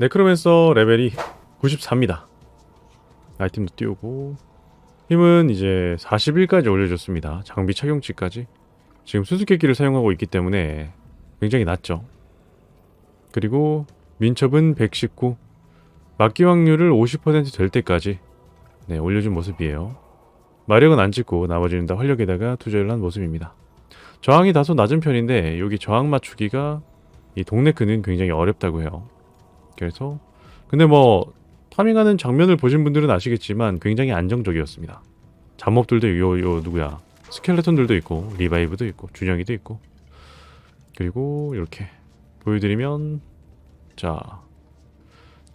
네크로맨서 레벨이 94입니다. 아이템도 띄우고 힘은 이제 41까지 올려줬습니다. 장비 착용치까지. 지금 수수께끼를 사용하고 있기 때문에 굉장히 낮죠. 그리고 민첩은 119, 막기 확률을 50%될 때까지 네, 올려준 모습이에요. 마력은 안 찍고 나머지는 다 활력에다가 투자를 한 모습입니다. 저항이 다소 낮은 편인데 여기 저항 맞추기가 이 동네 크는 굉장히 어렵다고 해요. 그래서 근데 뭐 파밍하는 장면을 보신 분들은 아시겠지만 굉장히 안정적이었습니다. 잡몹들도 요, 요 누구야 스켈레톤들도 있고 리바이브도 있고 준영이도 있고 그리고 이렇게 보여드리면 자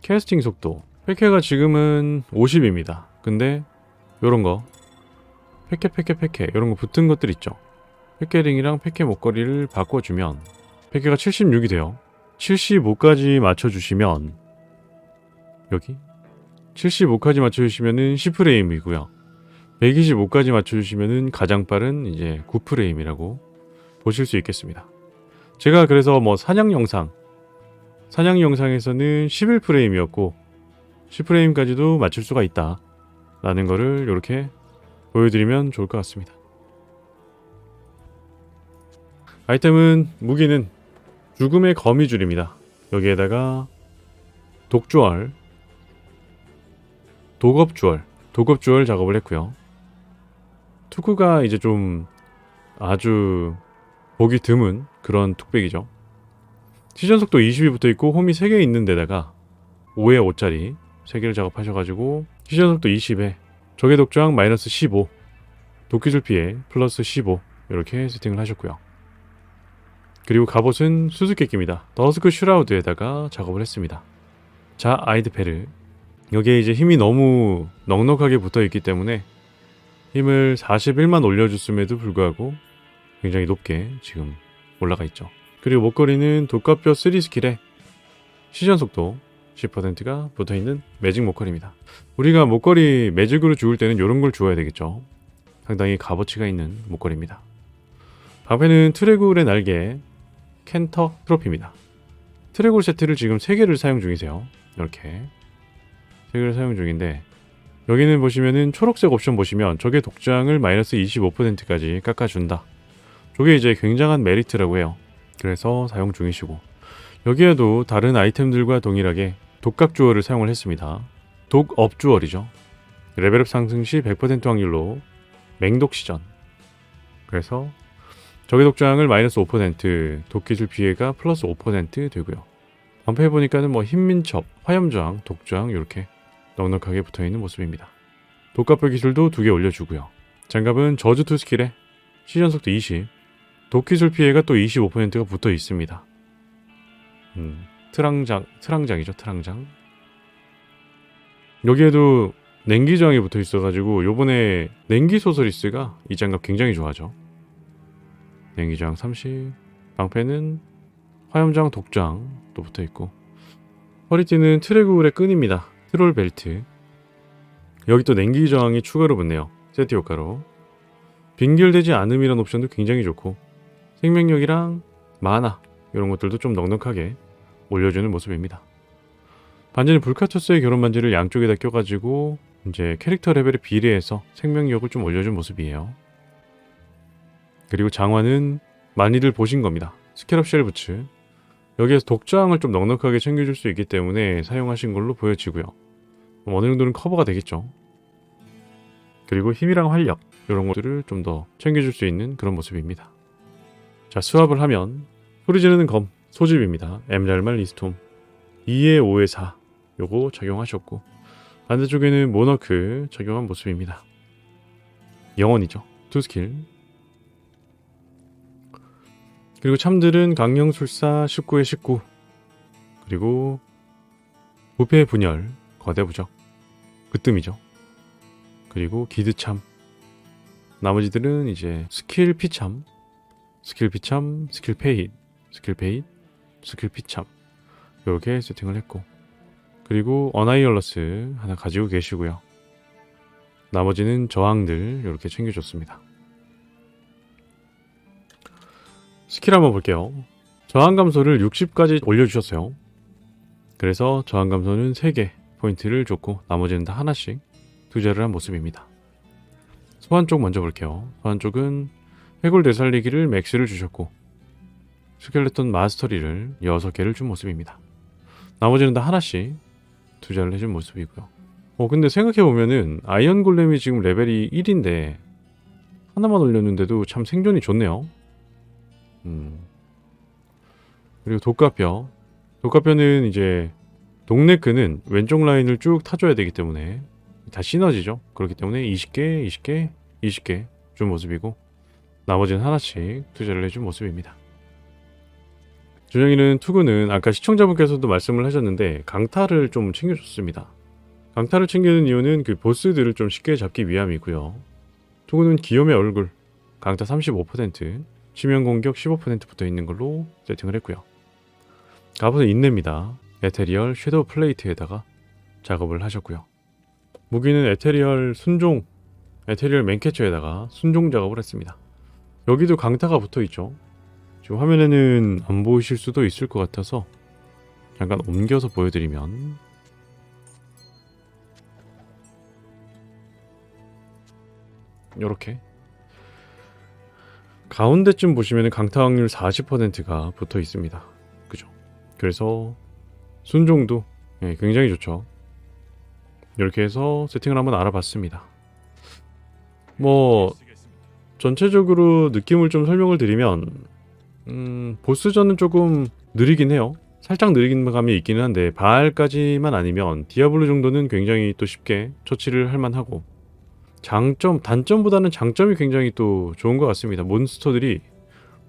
캐스팅 속도 패케가 지금은 50입니다. 근데 요런 거 패케 패케 패케 이런 거 붙은 것들 있죠. 패케링이랑 패케 목걸이를 바꿔주면 패케가 76이 돼요. 75까지 맞춰주시면 여기 75까지 맞춰주시면은 10프레임이고요. 125까지 맞춰주시면은 가장 빠른 이제 9프레임이라고 보실 수 있겠습니다. 제가 그래서 뭐 사냥 영상 사냥 영상에서는 11프레임이었고 10프레임까지도 맞출 수가 있다 라는 거를 이렇게 보여드리면 좋을 것 같습니다. 아이템은 무기는 죽음의 거미줄입니다. 여기에다가 독주얼, 도겁주얼, 도겁주얼 작업을 했고요. 투구가 이제 좀 아주 보기 드문 그런 뚝배기죠. 시전 속도 20이 붙어 있고 홈이 3개 있는 데다가 5에 5짜리 3개를 작업하셔가지고 시전 속도 20에 적의 독장 마이너스 15 도끼줄 피해 플러스 15 이렇게 세팅을 하셨고요. 그리고 갑옷은 수수께끼입니다. 더스크 슈라우드에다가 작업을 했습니다. 자, 아이드페르. 여기에 이제 힘이 너무 넉넉하게 붙어 있기 때문에 힘을 41만 올려줬음에도 불구하고 굉장히 높게 지금 올라가 있죠. 그리고 목걸이는 독가뼈 3 스킬에 시전 속도 10%가 붙어 있는 매직 목걸이입니다. 우리가 목걸이 매직으로 주울 때는 이런 걸 주어야 되겠죠. 상당히 값어치가 있는 목걸이입니다. 방패는 트레굴의 날개 켄터 트로피입니다. 트레굴 세트를 지금 3개를 사용 중이세요. 이렇게 3개를 사용 중인데 여기는 보시면은 초록색 옵션 보시면 적의 독장을 마이너스 25%까지 깎아준다. 저게 이제 굉장한 메리트라고 해요. 그래서 사용 중이시고 여기에도 다른 아이템들과 동일하게 독각 주얼을 사용을 했습니다. 독업 주얼이죠. 레벨업 상승 시 100% 확률로 맹독 시전. 그래서 적의 독장을 마이너스 5%, 독기술 피해가 플러스 5% 되고요. 반패해 보니까는 뭐 흰민첩, 화염저항, 독저항 이렇게 넉넉하게 붙어 있는 모습입니다. 독갑별 기술도 두 개 올려주고요. 장갑은 저주 투 스킬에 시전 속도 20, 독기술 피해가 또 25%가 붙어 있습니다. 음, 트랑장, 트랑장이죠, 트랑장. 여기에도 냉기 저항이 붙어 있어가지고 요번에 냉기 소서리스가 이 장갑 굉장히 좋아하죠. 냉기 저항 30, 방패는 화염저항 독장 또 붙어 있고 허리띠는 트레굴의 끈입니다. 트롤 벨트. 여기 또 냉기 저항이 추가로 붙네요. 세트 효과로. 빙결되지 않음이란 옵션도 굉장히 좋고 생명력이랑 마나 이런 것들도 좀 넉넉하게 올려주는 모습입니다. 반지는 불카투스의 결혼 반지를 양쪽에다 껴가지고 이제 캐릭터 레벨에 비례해서 생명력을 좀 올려준 모습이에요. 그리고 장화는 많이들 보신 겁니다. 스캐럽 쉘 부츠. 여기에서 독장을 좀 넉넉하게 챙겨줄 수 있기 때문에 사용하신 걸로 보여지고요. 어느 정도는 커버가 되겠죠. 그리고 힘이랑 활력 이런 것들을 좀 더 챙겨줄 수 있는 그런 모습입니다. 자 수합을 하면 소리 지르는 검 소집입니다. 엠랄말 리스톰 2에 5에 4 요거 적용하셨고 반대쪽에는 모너크 적용한 모습입니다. 영원이죠. 투 스킬 그리고 참들은 강령술사 19의 19 그리고 부패 분열 거대 부적 그뜸이죠. 그리고 기드참 나머지들은 이제 스킬 피참 스킬 피참 스킬 페이드 스킬 페이드 스킬 피참 이렇게 세팅을 했고 그리고 어나이얼러스 하나 가지고 계시고요. 나머지는 저항들 이렇게 챙겨줬습니다. 스킬 한번 볼게요. 저항 감소를 60까지 올려주셨어요. 그래서 저항 감소는 3개 포인트를 줬고 나머지는 다 하나씩 투자를 한 모습입니다. 소환 쪽 먼저 볼게요. 소환 쪽은 해골 되살리기를 맥스를 주셨고 스켈레톤 마스터리를 6개를 준 모습입니다. 나머지는 다 하나씩 투자를 해준 모습이고요. 어 근데 생각해보면은 아이언 골렘이 지금 레벨이 1인데 하나만 올렸는데도 참 생존이 좋네요. 음. 그리고 독가뼈. 독가뼈는 이제 동네 끈은 왼쪽 라인을 쭉 타줘야 되기 때문에 다 시너지죠. 그렇기 때문에 20개, 20개, 20개 준 모습이고 나머지는 하나씩 투자를 해준 모습입니다. 준영이는 투구는 아까 시청자분께서도 말씀을 하셨는데 강타를 좀 챙겨줬습니다. 강타를 챙기는 이유는 그 보스들을 좀 쉽게 잡기 위함이고요. 투구는 기욤의 얼굴, 강타 35%, 치명 공격 15% 붙어 있는 걸로 세팅을 했고요. 갑옷은 인내입니다. 에테리얼 섀도우 플레이트에다가 작업을 하셨고요. 무기는 에테리얼 순종, 에테리얼 맨캐쳐에다가 순종 작업을 했습니다. 여기도 강타가 붙어 있죠. 지금 화면에는 안 보이실 수도 있을 것 같아서 잠깐 옮겨서 보여드리면 이렇게 가운데쯤 보시면 강타 확률 40%가 붙어 있습니다. 그죠? 그래서 순종도 예, 굉장히 좋죠. 이렇게 해서 세팅을 한번 알아봤습니다. 뭐 전체적으로 느낌을 좀 설명을 드리면 음, 보스전은 조금 느리긴 해요. 살짝 느린 감이 있기는 한데 바알까지만 아니면 디아블로 정도는 굉장히 또 쉽게 처치를 할 만하고 장점 단점보다는 장점이 굉장히 또 좋은 것 같습니다. 몬스터들이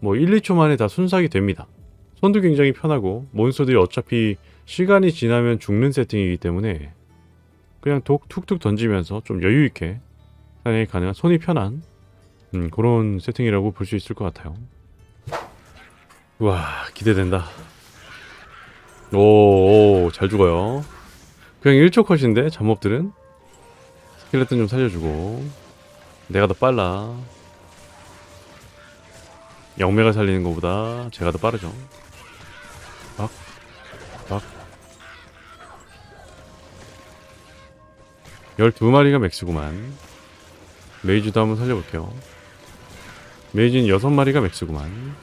뭐 1, 2초 만에 다 순삭이 됩니다. 손도 굉장히 편하고 몬스터들이 어차피 시간이 지나면 죽는 세팅이기 때문에 그냥 독 툭툭 던지면서 좀 여유 있게 사냥이 가능한 손이 편한 음, 그런 세팅이라고 볼 수 있을 것 같아요. 와 기대된다. 오, 오, 잘 죽어요. 그냥 1초 컷인데 잡몹들은 스켈레톤 좀 살려주고 내가 더 빨라. 영매가 살리는 것보다 제가 더 빠르죠. 박, 박. 12마리가 맥스구만. 메이지도 한번 살려볼게요. 메이지는 6마리가 맥스구만.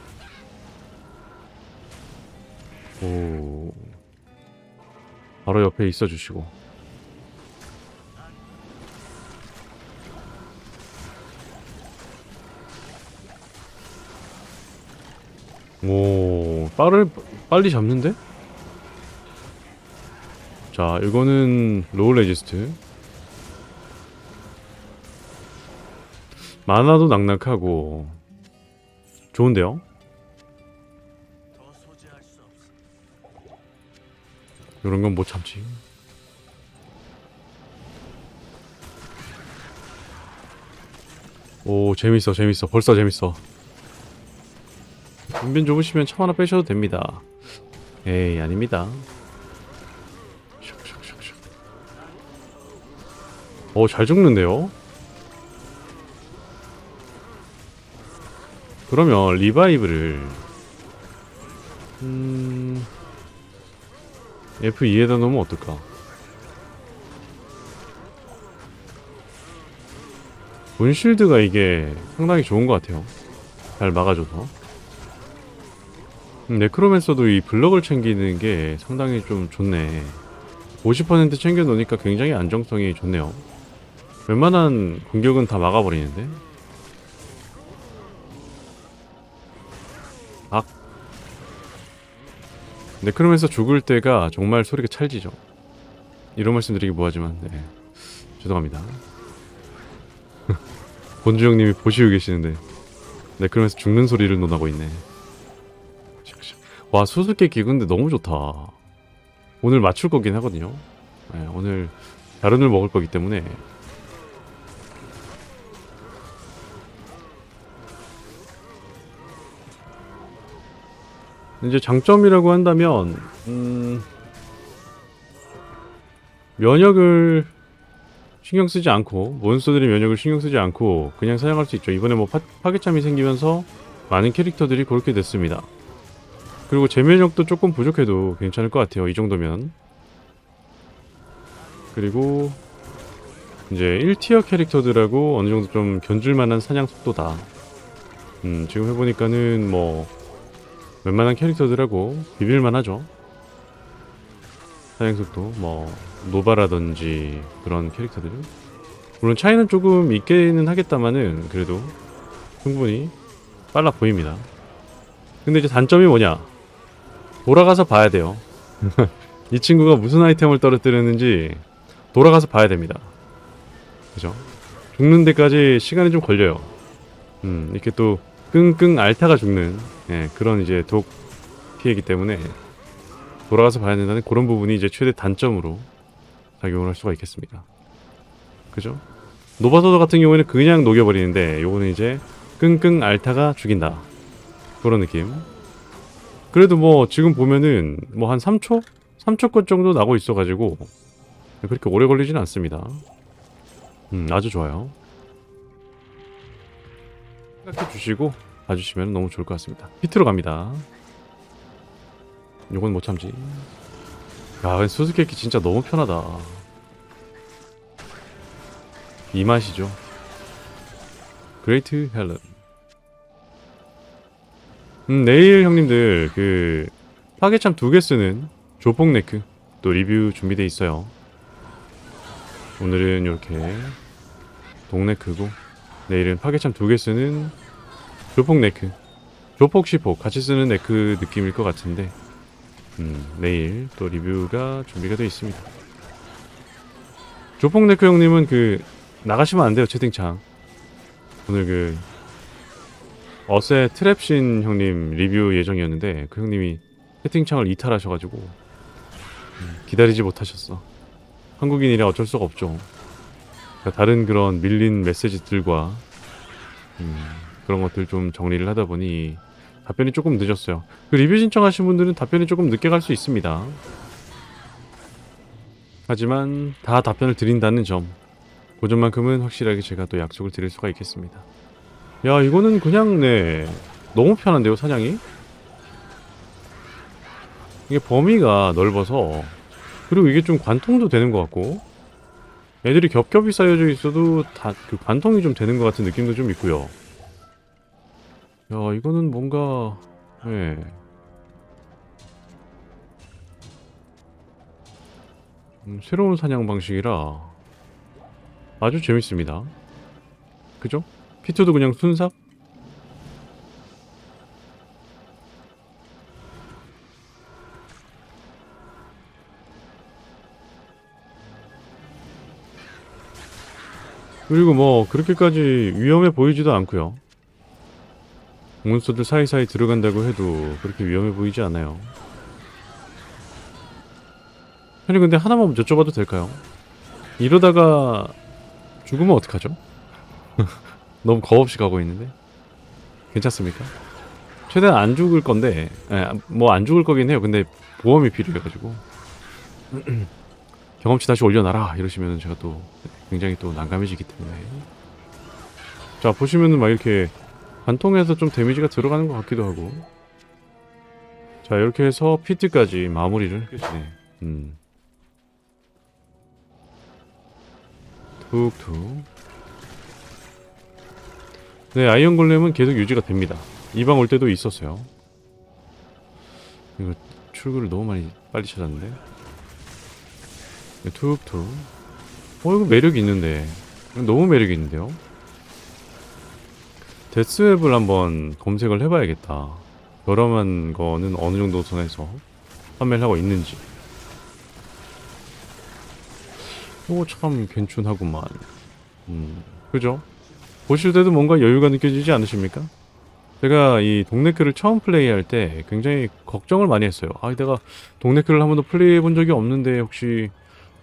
오. 바로 옆에 있어 주시고. 오, 빠를 빨리 잡는데? 자, 이거는 로우 레지스트. 만화도 낙낙하고 좋은데요? 이런 건 못 참지. 오 재밌어 재밌어 벌써 재밌어. 은변 좁으시면 참 하나 빼셔도 됩니다. 에이 아닙니다. 오잘 죽는데요? 그러면 리바이브를 음... F2에다 놓으면 어떨까? 본실드가 이게 상당히 좋은 것 같아요. 잘 막아줘서. 음, 네크로맨서도 이 블럭을 챙기는 게 상당히 좀 좋네. 50% 챙겨 놓으니까 굉장히 안정성이 좋네요. 웬만한 공격은 다 막아버리는데? 악. 네크로맨서 죽을 때가 정말 소리가 찰지죠. 이런 말씀 드리기 뭐하지만, 네. 죄송합니다. 본주 형님이 보시고 계시는데, 네크로맨서 죽는 소리를 논하고 있네. 와, 수수께끼 근데 너무 좋다. 오늘 맞출 거긴 하거든요. 네, 오늘 다른을 먹을 거기 때문에 이제 장점이라고 한다면 음, 면역을 신경 쓰지 않고 몬스터들이 면역을 신경 쓰지 않고 그냥 사용할 수 있죠. 이번에 뭐 파, 파괴참이 생기면서 많은 캐릭터들이 그렇게 됐습니다. 그리고 재면역도 조금 부족해도 괜찮을 것 같아요. 이 정도면. 그리고 이제 1티어 캐릭터들하고 어느 정도 좀 견줄 만한 사냥 속도다. 음, 지금 해보니까는 뭐 웬만한 캐릭터들하고 비빌만 하죠. 사냥 속도, 뭐 노바라든지 그런 캐릭터들. 물론 차이는 조금 있기는 하겠다마는 그래도 충분히 빨라 보입니다. 근데 이제 단점이 뭐냐? 돌아가서 봐야 돼요. 이 친구가 무슨 아이템을 떨어뜨렸는지 돌아가서 봐야 됩니다. 그죠? 죽는 데까지 시간이 좀 걸려요. 음, 이렇게 또 끙끙 앓다가 죽는 예, 그런 이제 독 피해이기 때문에 돌아가서 봐야 된다는 그런 부분이 이제 최대 단점으로 작용을 할 수가 있겠습니다. 그죠? 노바소더 같은 경우에는 그냥 녹여버리는데 요거는 이제 끙끙 앓다가 죽인다. 그런 느낌. 그래도 뭐 지금 보면은 뭐 한 3초? 3초 것 정도 나고 있어가지고 그렇게 오래 걸리진 않습니다. 음, 아주 좋아요. 생각해 주시고 봐주시면 너무 좋을 것 같습니다. 히트로 갑니다. 요건 못 참지. 야, 수수께끼 진짜 너무 편하다. 이 맛이죠. 그레이트 헬렌. 음, 내일 형님들 그 파괴참 두 개 쓰는 조폭 네크 또 리뷰 준비돼 있어요. 오늘은 이렇게 동네크고 내일은 파괴참 두 개 쓰는 조폭 네크 조폭 시폭 같이 쓰는 네크 느낌일 것 같은데 음, 내일 또 리뷰가 준비가 되어 있습니다. 조폭 네크 형님은 그 나가시면 안 돼요 채팅창 오늘 그 어세 트랩신 형님 리뷰 예정이었는데 그 형님이 채팅창을 이탈하셔가지고 음, 기다리지 못하셨어. 한국인이라 어쩔 수가 없죠. 그러니까 다른 그런 밀린 메시지들과 음, 그런 것들 좀 정리를 하다 보니 답변이 조금 늦었어요. 그 리뷰 신청하신 분들은 답변이 조금 늦게 갈 수 있습니다. 하지만 다 답변을 드린다는 점, 그 점만큼은 확실하게 제가 또 약속을 드릴 수가 있겠습니다. 야 이거는 그냥 네 너무 편한데요 사냥이? 이게 범위가 넓어서 그리고 이게 좀 관통도 되는 것 같고 애들이 겹겹이 쌓여져 있어도 다 그 관통이 좀 되는 것 같은 느낌도 좀 있고요. 야 이거는 뭔가 예. 음, 새로운 사냥 방식이라 아주 재밌습니다. 그죠? 피투도 그냥 순삭? 그리고 뭐 그렇게까지 위험해 보이지도 않고요. 몬스터들 사이사이 들어간다고 해도 그렇게 위험해 보이지 않아요. 형님 근데 하나만 여쭤봐도 될까요? 이러다가 죽으면 어떡하죠? 너무 겁없이 가고 있는데? 괜찮습니까? 최대한 안 죽을 건데 뭐 안 죽을 거긴 해요. 근데 보험이 필요해가지고. 경험치 다시 올려놔라. 이러시면 제가 또 굉장히 또 난감해지기 때문에. 자 보시면은 막 이렇게 관통해서 좀 데미지가 들어가는 것 같기도 하고. 자 이렇게 해서 피트까지 마무리를 끝이네. 음. 툭툭 네, 아이언 골렘은 계속 유지가 됩니다. 이방 올 때도 있었어요. 이거 출구를 너무 많이 빨리 찾았는데. 네, 툭툭. 어, 이거 매력이 있는데. 너무 매력이 있는데요? 데스웹을 한번 검색을 해봐야겠다. 저렴한 거는 어느 정도 선에서 판매를 하고 있는지. 이거 참 괜찮하구만. 음, 그죠? 보실 때도 뭔가 여유가 느껴지지 않으십니까? 제가 이 동네크를 처음 플레이할 때 굉장히 걱정을 많이 했어요. 아, 내가 동네크를 한 번도 플레이해 본 적이 없는데 혹시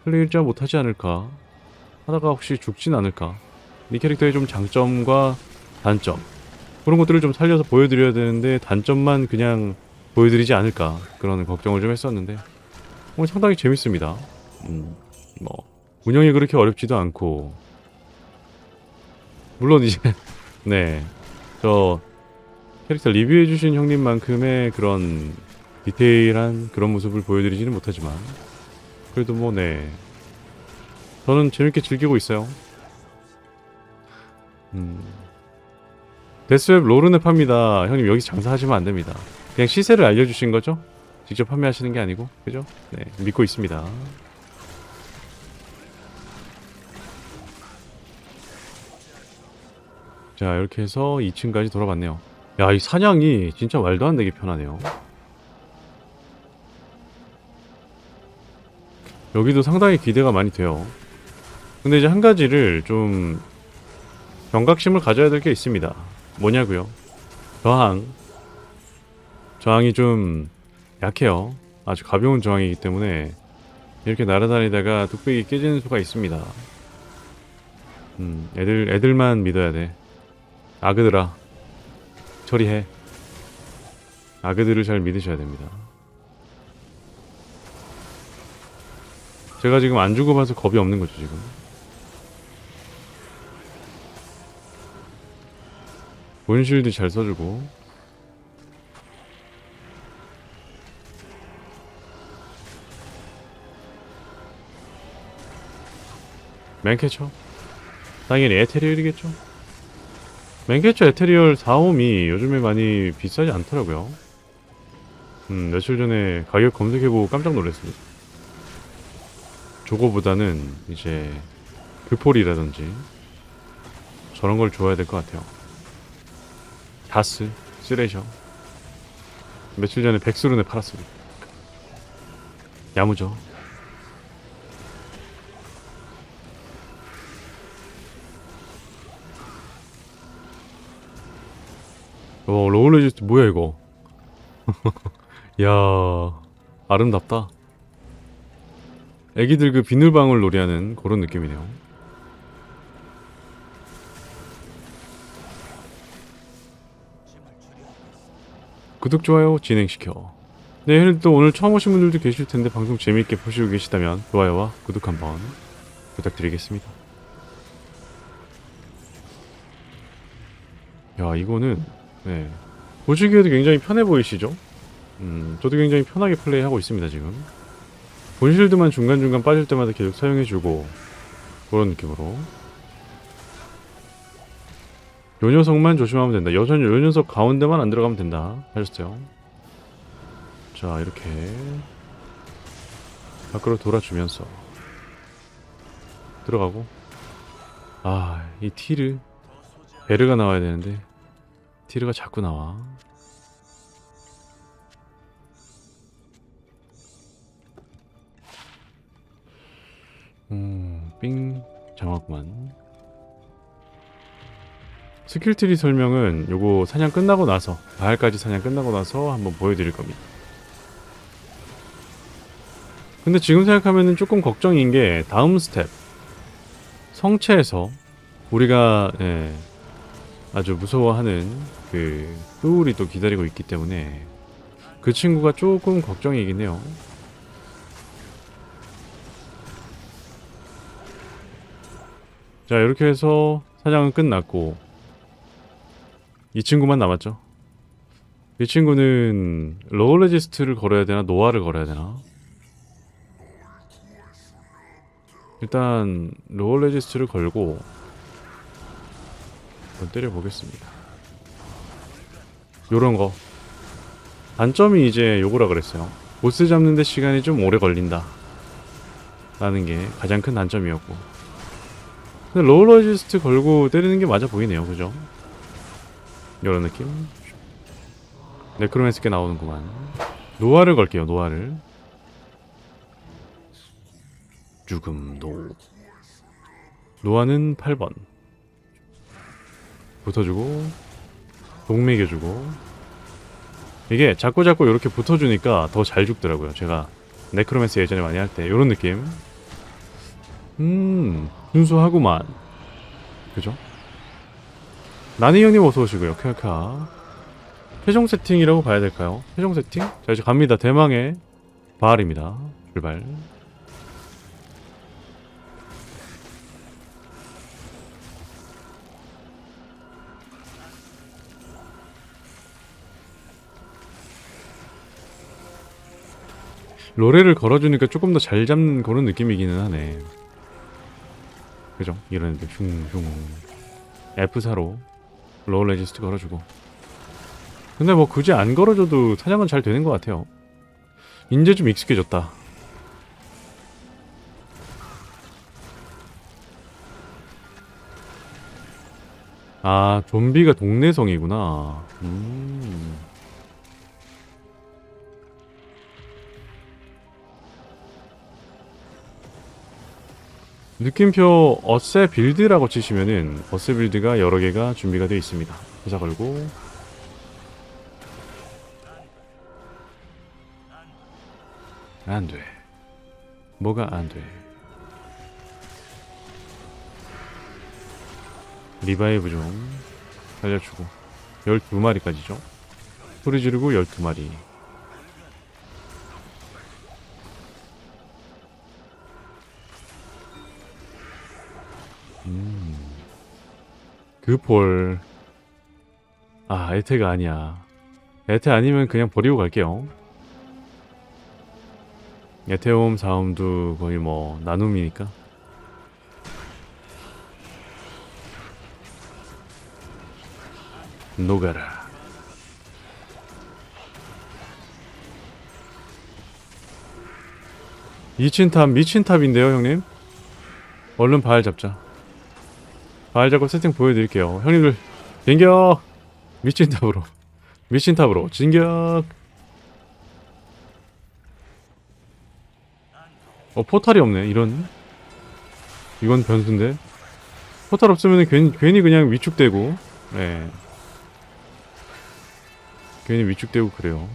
플레이를 잘 못하지 않을까? 하다가 혹시 죽진 않을까? 이 캐릭터의 좀 장점과 단점 그런 것들을 좀 살려서 보여드려야 되는데 단점만 그냥 보여드리지 않을까 그런 걱정을 좀 했었는데 오늘 상당히 재밌습니다. 음, 뭐 운영이 그렇게 어렵지도 않고 물론 이제 네 저 캐릭터 리뷰해주신 형님만큼의 그런 디테일한 그런 모습을 보여드리지는 못하지만 그래도 뭐 네 저는 재밌게 즐기고 있어요. 음. 데스웹 롤은에 팝니다. 형님 여기서 장사하시면 안 됩니다. 그냥 시세를 알려주신 거죠? 직접 판매하시는 게 아니고 그죠? 네 믿고 있습니다. 자 이렇게 해서 2층까지 돌아봤네요. 야 이 사냥이 진짜 말도 안 되게 편하네요. 여기도 상당히 기대가 많이 돼요. 근데 이제 한 가지를 좀 경각심을 가져야 될 게 있습니다. 뭐냐고요? 저항. 저항이 좀 약해요. 아주 가벼운 저항이기 때문에 이렇게 날아다니다가 뚝배기 깨지는 수가 있습니다. 음, 애들 애들만 믿어야 돼. 아그들아, 처리해. 아그들을 잘 믿으셔야 됩니다. 제가 지금 안 죽어봐서 겁이 없는 거죠 지금. 본실드 잘 써주고 맨캐쳐 당연히 에테리얼이겠죠 맨캐쳐 에테리얼 4홈이 요즘에 많이 비싸지 않더라고요. 음 며칠 전에 가격 검색해보고 깜짝 놀랐습니다. 저거보다는 이제 그폴이라든지 저런 걸 줘야 될 것 같아요. 다스, 쓰레셔. 며칠 전에 백수룬에 팔았습니다. 야무져 어 로울레지스트 뭐야 이거? 야 아름답다. 애기들 그 비늘방울 놀이하는 그런 느낌이네요. 구독 좋아요 진행시켜. 네, 또 오늘 처음 오신 분들도 계실 텐데 방송 재미있게 보시고 계시다면 좋아요와 구독 한번 부탁드리겠습니다. 야, 이거는 네. 보시기에도 굉장히 편해 보이시죠? 음, 저도 굉장히 편하게 플레이하고 있습니다, 지금. 본실드만 중간중간 빠질 때마다 계속 사용해주고 그런 느낌으로 요 녀석만 조심하면 된다. 여전 요 녀석 가운데만 안 들어가면 된다. 하셨어요. 자 이렇게 밖으로 돌아주면서 들어가고 아 이 티르 베르가 나와야 되는데 티르가 자꾸 나와. 음삥. 장화구만. 스킬트리 설명은 요거 사냥 끝나고 나서 바알까지 사냥 끝나고 나서 한번 보여드릴 겁니다. 근데 지금 생각하면은 조금 걱정인 게 다음 스텝. 성체에서 우리가 예, 아주 무서워하는 그 뚜울이 또 기다리고 있기 때문에 그 친구가 조금 걱정이긴 해요. 자 이렇게 해서 사냥은 끝났고 이 친구만 남았죠. 이 친구는 로울레지스트를 걸어야 되나 노아를 걸어야 되나 일단 로어 레지스트를 걸고 한번 때려보겠습니다. 요런 거 단점이 이제 요거라 그랬어요. 보스 잡는데 시간이 좀 오래 걸린다. 라는 게 가장 큰 단점이었고 근데 로어 레지스트 걸고 때리는 게 맞아 보이네요. 그죠? 요런 느낌 네크로맨스께 나오는구만 노아를 걸게요. 노아를 죽음도 노아는 8번 붙어주고 동맥여주고. 이게 자꾸자꾸 이렇게 붙어주니까 더 잘 죽더라고요. 제가 네크로맨스 예전에 많이 할 때 이런 느낌. 음 순수하구만. 그죠? 나니 형님 어서 오시고요. 캬캬 최종 세팅이라고 봐야 될까요? 최종 세팅? 자 이제 갑니다. 대망의 바알입니다. 출발 로레를 걸어주니까 조금 더 잘 잡는 그런 느낌이기는 하네. 그죠? 이런 애들 슝슝 F4로 로우 레지스트 걸어주고 근데 뭐 굳이 안 걸어줘도 사냥은 잘 되는 것 같아요. 이제 좀 익숙해졌다. 아, 좀비가 동네성이구나. 음. 느낌표 어세 빌드라고 치시면은 어세 빌드가 여러 개가 준비가 되어 있습니다. 회사 걸고 안 돼. 뭐가 안 돼? 리바이브 좀 살려주고 12마리까지죠. 소리 지르고 12마리. 그 폴. 아, 에테가 아니야. 에테 아니면 그냥 버리고 갈게요. 에테옴 사움도 거의 뭐 나눔이니까. 녹아라. 미친 탑 미친 탑인데요 형님 얼른 바알 잡자 바 알 잡고 세팅 보여드릴게요. 형님들 진격! 미친 탑으로. 미친 탑으로. 진격! 어 포탈이 없네 이런. 이건 변수인데. 포탈 없으면 괜히, 괜히 그냥 위축되고. 예. 괜히 위축되고 그래요.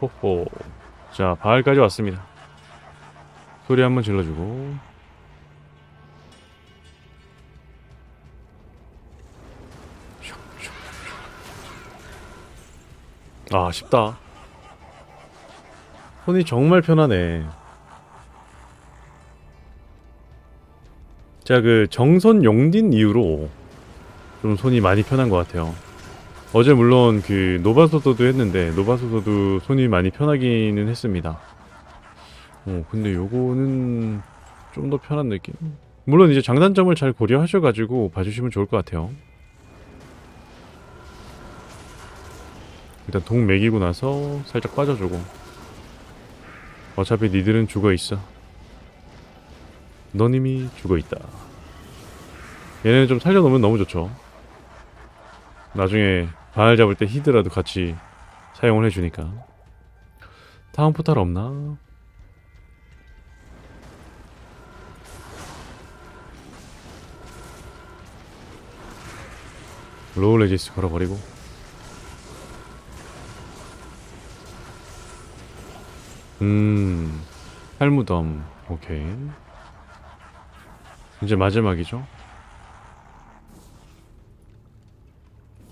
호호. 자 바알까지 왔습니다 소리 한번 질러주고. 아 쉽다. 손이 정말 편하네. 제가 그 정선 용딘 이후로 좀 손이 많이 편한 것 같아요. 어제 물론 그 노바소도도 했는데 노바소도도 손이 많이 편하기는 했습니다. 어 근데 요거는 좀 더 편한 느낌. 물론 이제 장단점을 잘 고려하셔가지고 봐주시면 좋을 것 같아요. 일단 동 매기고 나서 살짝 빠져주고. 어차피 니들은 죽어 있어. 넌 이미 죽어 있다. 얘네는 좀 살려놓으면 너무 좋죠. 나중에 바알 잡을 때 히드라도 같이 사용을 해주니까 다음 포탈 없나? 로우 레지스 걸어버리고. 음 할무덤. 오케이. 이제 마지막이죠?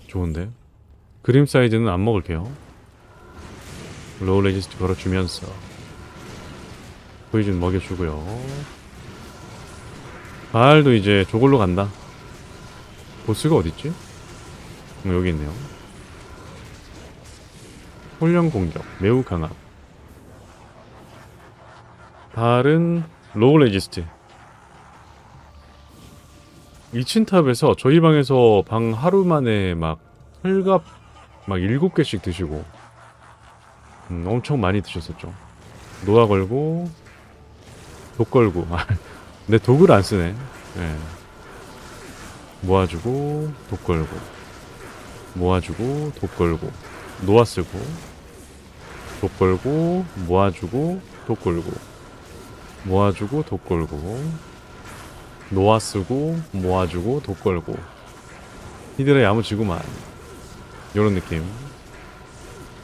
좋은데? 그림 사이즈는 안 먹을게요. 로우 레지스트 걸어주면서. 보이준 먹여주고요. 바알도 이제 저걸로 간다. 보스가 어딨지? 음, 여기 있네요 훈련 공격 매우 강함 바알은 로우 레지스트 2층 탑에서 저희 방에서 방 하루 만에 막 혈갑 막 7개씩 드시고 음, 엄청 많이 드셨었죠. 노아 걸고 독 걸고 아, 내 독을 안 쓰네. 예. 모아주고 독 걸고 모아주고 독 걸고 노아 쓰고 독 걸고 모아주고 독 걸고 모아주고 독 걸고 노아 쓰고 모아주고 독 걸고. 히드라 야무지구만. 요런 느낌.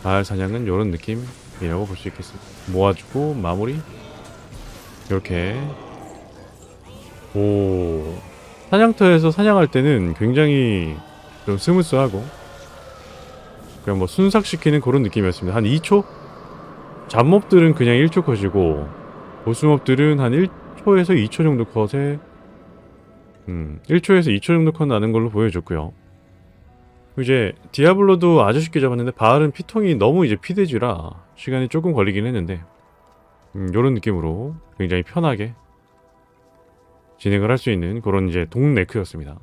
바알 사냥은 요런 느낌이라고 볼 수 있겠습니다 모아주고 마무리. 이렇게. 오. 사냥터에서 사냥할 때는 굉장히 좀 스무스하고 그냥 뭐 순삭시키는 그런 느낌이었습니다 한 2초? 잡몹들은 그냥 1초 컷이고 보스몹들은 한 1초에서 2초 정도 컷에 음, 1초에서 2초 정도 컷 나는 걸로 보여줬고요. 이제 디아블로도 아주 쉽게 잡았는데 바알은 피통이 너무 이제 피대지라 시간이 조금 걸리긴 했는데 음, 이런 느낌으로 굉장히 편하게 진행을 할 수 있는 그런 이제 동네크였습니다.